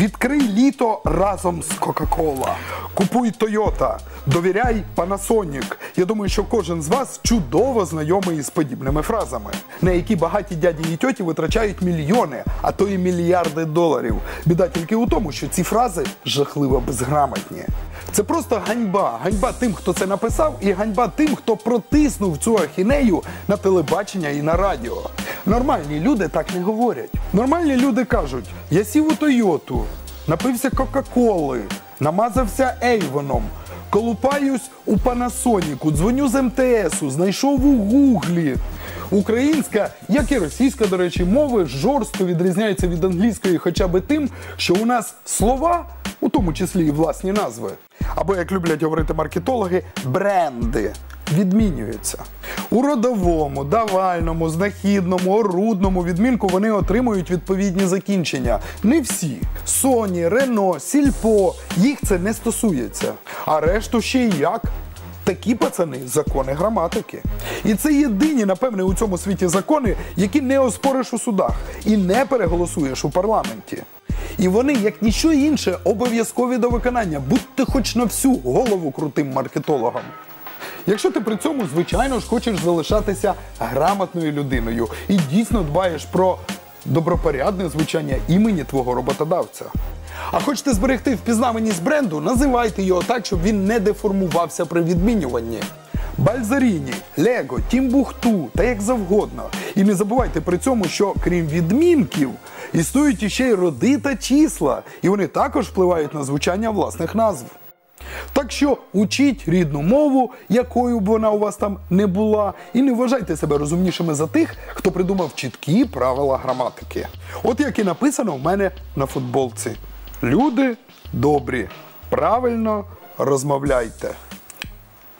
Відкрий літо разом з Кока-Кола. Купуй Тойота. Довіряй Panasonic. Я думаю, що кожен з вас чудово знайомий із подібними фразами, на які багаті дяді і тьоті витрачають мільйони, а то і мільярди доларів. Біда тільки у тому, що ці фрази жахливо безграмотні. Це просто ганьба. Ганьба тим, хто це написав, і ганьба тим, хто протиснув цю ахінею на телебачення і на радіо. Нормальні люди так не говорять. Нормальні люди кажуть: я сів у Тойоту, напився Кока-Коли, намазався Ейвоном. Колупаюсь у Панасоніку, дзвоню з МТСу, знайшов у Гуглі. Українська, як і російська, до речі, мови жорстко відрізняються від англійської хоча б тим, що у нас слова, у тому числі і власні назви, або, як люблять говорити маркетологи, бренди відмінюються. У родовому, давальному, знахідному, орудному відмінку вони отримують відповідні закінчення. Не всі. Sony, Renault, Сільпо, їх це не стосується. А решту ще й як. Такі пацани закони граматики. І це єдині, напевне, у цьому світі закони, які не оспориш у судах і не переголосуєш у парламенті. І вони, як ніщо інше, обов'язкові до виконання. Будьте хоч на всю голову крутим маркетологом. Якщо ти при цьому, звичайно ж, хочеш залишатися грамотною людиною і дійсно дбаєш про добропорядне звучання імені твого роботодавця. А хочете зберегти впізнаваність бренду, називайте його так, щоб він не деформувався при відмінюванні. Бальзаріні, Лего, Тімбухту та як завгодно. І не забувайте при цьому, що крім відмінків, існують іще й роди та числа, і вони також впливають на звучання власних назв. Так що учіть рідну мову, якою б вона у вас там не була, і не вважайте себе розумнішими за тих, хто придумав чіткі правила граматики. От як і написано в мене на футболці: люди добрі, правильно розмовляйте.